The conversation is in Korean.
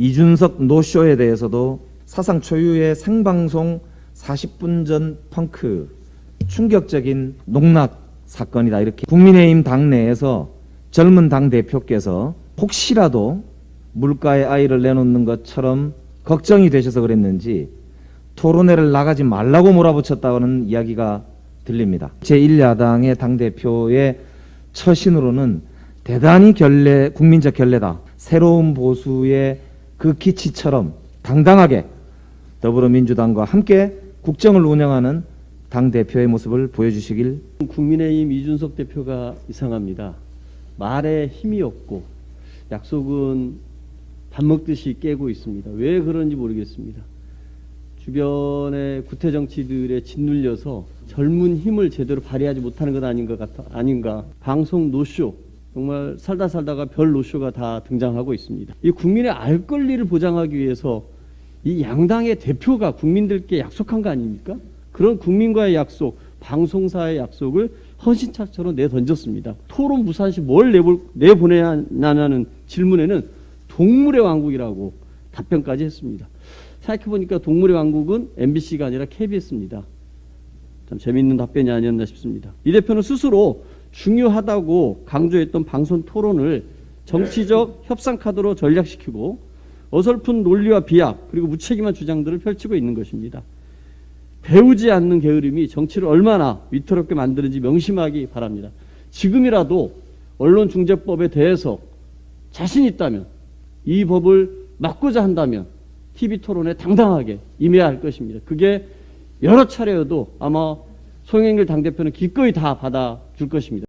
이준석 노쇼에 대해서도 사상 초유의 생방송 40분 전 펑크 충격적인 농락 사건이다 이렇게 국민의힘 당내에서 젊은 당 대표께서 혹시라도 물가에 아이를 내놓는 것처럼 걱정이 되셔서 그랬는지 토론회를 나가지 말라고 몰아붙였다는 이야기가 들립니다. 제1야당의 당대표의 처신으로는 대단히 결례, 국민적 결례다. 새로운 보수의 그 기치처럼 당당하게 더불어민주당과 함께 국정을 운영하는 당 대표의 모습을 보여주시길 국민의힘 이준석 대표가 이상합니다. 말에 힘이 없고 약속은 밥 먹듯이 깨고 있습니다. 왜 그런지 모르겠습니다. 주변의 구태 정치들에 짓눌려서 젊은 힘을 제대로 발휘하지 못하는 것 아닌가 같아 아닌가. 방송 노쇼 정말 살다 살다가 별 노쇼가 다 등장하고 있습니다. 이 국민의 알 권리를 보장하기 위해서 이 양당의 대표가 국민들께 약속한 거 아닙니까? 그런 국민과의 약속, 방송사의 약속을 헌신차처럼 내던졌습니다. 토론 무산시 뭘 내볼, 내보내냐는 질문에는 동물의 왕국이라고 답변까지 했습니다. 생각해보니까 동물의 왕국은 MBC가 아니라 KBS입니다. 참 재미있는 답변이 아니었나 싶습니다. 이 대표는 스스로 중요하다고 강조했던 방송 토론을 정치적 협상 카드로 전략시키고 어설픈 논리와 비약 그리고 무책임한 주장들을 펼치고 있는 것입니다. 배우지 않는 게으름이 정치를 얼마나 위태롭게 만드는지 명심하기 바랍니다. 지금이라도 언론중재법에 대해서 자신 있다면 이 법을 막고자 한다면 TV 토론에 당당하게 임해야 할 것입니다. 그게 여러 차례여도 아마 송영길 당대표는 기꺼이 다 받아줄 것입니다.